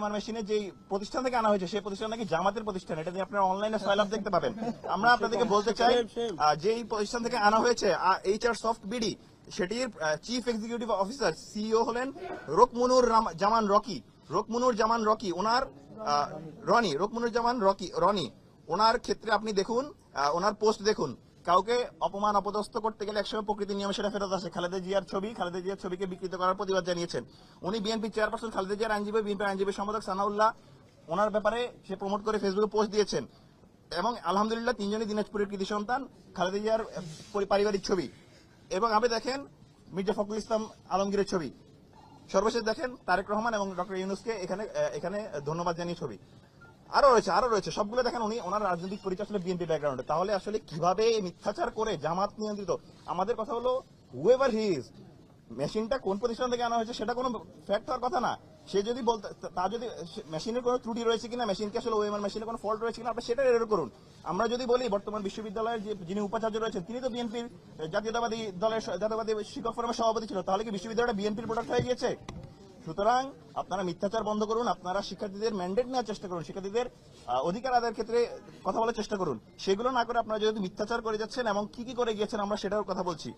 OMR মেশিনে যে প্রতিষ্ঠান থেকে আনা হয়েছে, সেই প্রতিষ্ঠান নাকি জামাতের প্রতিষ্ঠান। এটা দিয়ে আপনারা অনলাইনে ফাইল দেখতে পাবেন। আমরা আপনাদেরকে বলতে চাই যেই প্রতিষ্ঠান থেকে আনা হয়েছে এইচ আর সফট বিডি সেটির চিফ এক্সিকিউটিভ অফিসার সিইও হলেন রোকমনুর জামান রকি। রোকমনুর জামান রকি, ওনার রনি, রোকমনুর জামান রকি, রনি, ওনার ক্ষেত্রে আপনি দেখুন ওনার পোস্ট দেখুন। কাউকে অপমান, অপদস্থ করতে গেলে একসময় প্রকৃতির নিয়মে সেটা ফেরত আসে। খালেদা জিয়ার ছবি, খালেদা জিয়ার ছবিকে বিকৃত করার প্রতিবাদ জানিয়েছেন। উনি বিএনপি চেয়ারপারসন খালেদা জিয়ার আইনজীবী বিএনপি আইনজীবী সম্পাদক সানাউল্লাহ, ওনার ব্যাপারে সে প্রমোট করে ফেসবুকে পোস্ট দিয়েছেন। এবং আলহামদুলিল্লাহ তিনজনই দিনাজপুরের কৃতি সন্তান, খালেদা জিয়ার পারিবারিক ছবি। এবং আপনি দেখেন মির্জা ফখরুল ইসলাম আলমগীরের ছবি। সর্বশেষ দেখেন তারেক রহমান এবং ডক্টর ইউনুসকে এখানে এখানে ধন্যবাদ জানিয়ে ছবি। আরও রয়েছে আরও রয়েছে। সবগুলো দেখেন উনি, ওনার রাজনৈতিক পরিচয় আসলে বিএনপি ব্যাকগ্রাউন্ডে তাহলে আসলে কীভাবে মিথ্যাচার করে জামাত নিয়ন্ত্রিত? আমাদের কথা হলো হুয়েভার হি ইজ মেশিনটা কোন প্রতিষ্ঠান থেকে আনা হয়েছে সেটা কোনো ফ্যাক্ট হওয়ার কথা না। সে যদি বলতে, তা যদি মেশিনের কোনো ত্রুটি রয়েছে কিনা মেশিনকে আসলে ওএমআর মেশিনে কোনো ফল্ট রয়েছে কিনা, আপনি সেটা এরর করুন। আমরা যদি বলি, বর্তমান বিশ্ববিদ্যালয়ের যে, যিনি উপাচার্য রয়েছেন, তিনি তো বিএনপির জাতীয়তাবাদী দলের জাতীয়তাবাদী শিক্ষক ফোরামের সভাপতি ছিল। তাহলে কি বিশ্ববিদ্যালয়টা বিএনপির প্রোডাক্ট হয়ে গিয়েছে? সুতরাং আপনারা মিথ্যাচার বন্ধ করুন, আপনারা শিক্ষার্থীদের ম্যান্ডেট নেওয়ার চেষ্টা করুন, শিক্ষার্থীদের অধিকার আদায়ের ক্ষেত্রে কথা বলার চেষ্টা করুন। সেগুলো না করে আপনারা যেহেতু মিথ্যাচার করে যাচ্ছেন এবং কি কি করে গিয়েছেন আমরা সেটাও কথা বলছি।